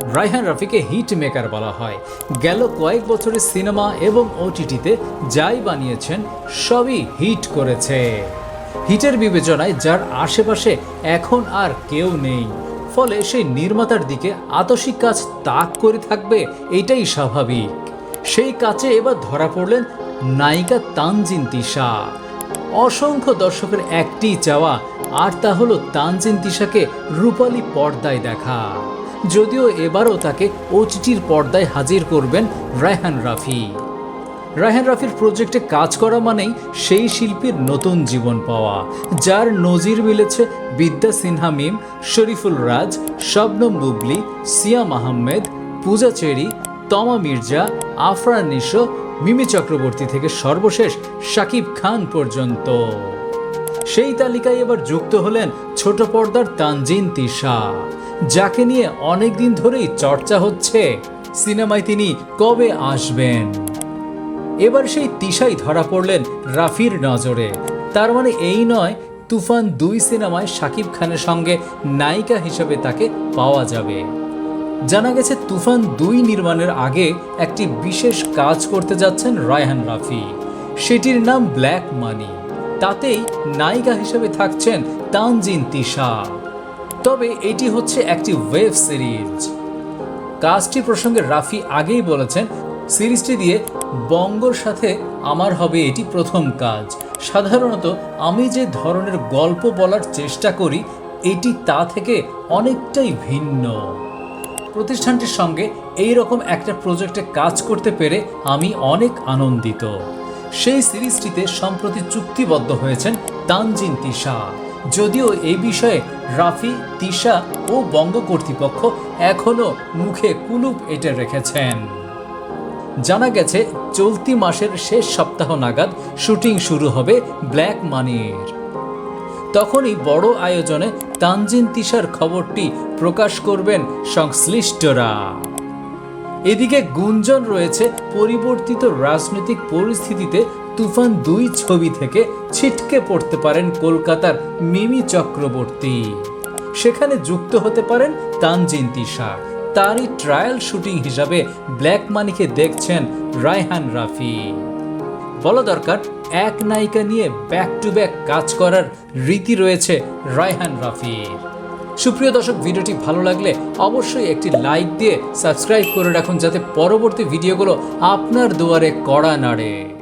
Raihan রাফিকে hit maker বলা হয়। গেল কয়েক বছরের সিনেমা এবং ওটিটিতে যাই বানিয়েছেন, সবই হিট করেছে। হিটের বিবেচনায় যার আশেপাশে এখন আর কেউ নেই। ফলে সেই নির্মাতার দিকে আতসিক কাজ তাক করে থাকবে, এটাই স্বাভাবিক। সেই কাজে এবার ধরা পড়লেন নায়িকা তানজিন তিশা। অসংখ্য দর্শকের একটি চাওয়া, আর তা হলো তানজিন তিশাকে রূপালী পর্দায় দেখা। যদিও এবারও তাকে ওটিটির পর্দায় হাজির করবেন রায়হান রাফি। রায়হান রাফির প্রজেক্টে কাজ করা মানেই সেই শিল্পীর নতুন জীবন পাওয়া, যার নজির মিলেছে বিদ্যা সিনহা মিম, শরীফুল রাজ, শবনম বুবলি, সিয়াম আহমেদ, পূজা চেরি, তমা মির্জা আফরান নিশো, মিমি চক্রবর্তী থেকে সর্বশেষ শাকিব খান পর্যন্ত। সেই তালিকায় এবার যুক্ত হলেন ছোট পর্দার তানজিন তিশা। যাকে নিয়ে অনেক দিন ধরেই চর্চা হচ্ছে, সিনেমায় তিনি কবে আসবেন? এবার সেই তিশাই ধরা পড়লেন রাফির নজরে। তার মানে এই নয়, তুফান দুই সিনেমায় শাকিব খানের সঙ্গে নায়িকা হিসেবে তাকে পাওয়া যাবে। জানা গেছে তুফান দুই নির্মাণের আগে একটি বিশেষ কাজ করতে যাচ্ছেন রায়হান রাফি। সেটির নাম ব্ল্যাক মানি। তাতেই নায়িকা হিসেবে থাকছেন তানজিন তিশা। তবে এটি হচ্ছে একটি ওয়েব সিরিজ। কাজটি প্রসঙ্গে রাফি আগেই বলেছেন, সিরিজটি দিয়ে বঙ্গর সাথে আমার হবে এটি প্রথম কাজ। সাধারণত আমি যে ধরনের গল্প বলার চেষ্টা করি, এটি তা থেকে অনেকটাই ভিন্ন। প্রতিষ্ঠানটির সঙ্গে এই রকম একটা প্রজেক্টে কাজ করতে পেরে আমি অনেক আনন্দিত। সেই সিরিজটিতে সম্প্রতি চুক্তিবদ্ধ হয়েছেন তানজিন তিশা। যদিও এই বিষয়ে রাফি, তিশা ও বঙ্গ কর্তৃপক্ষ এখনও মুখে কুলুপ এঁটে রেখেছেন। জানা গেছে, চলতি মাসের শেষ সপ্তাহ নাগাদ শুটিং শুরু হবে ব্ল্যাক মানির। তখনই বড় আয়োজনে তানজিন তিশার খবরটি প্রকাশ করবেন সংশ্লিষ্টরা। এদিকে গুঞ্জন রয়েছে পরিবর্তিত রাজনৈতিক পরিস্থিতিতে তুফান দুই ছবি থেকে ছিটকে পড়তে পারেন কলকাতার মিমি চক্রবর্তী। সেখানে যুক্ত হতে পারেন তানজিন তিশা তারই ট্রায়াল শুটিং হিসাবে ব্ল্যাক মানিকে দেখছেন রায়হান রাফি। বলা দরকার, এক নায়িকা নিয়ে ব্যাক টু ব্যাক কাজ করার রীতি রয়েছে রায়হান রাফির। সুপ্রিয় দর্শক, ভিডিওটি ভালো লাগলে অবশ্যই একটি লাইক দিয়ে সাবস্ক্রাইব করে রাখুন, যাতে পরবর্তী ভিডিওগুলো আপনার দুয়ারে কড়া নাড়ে।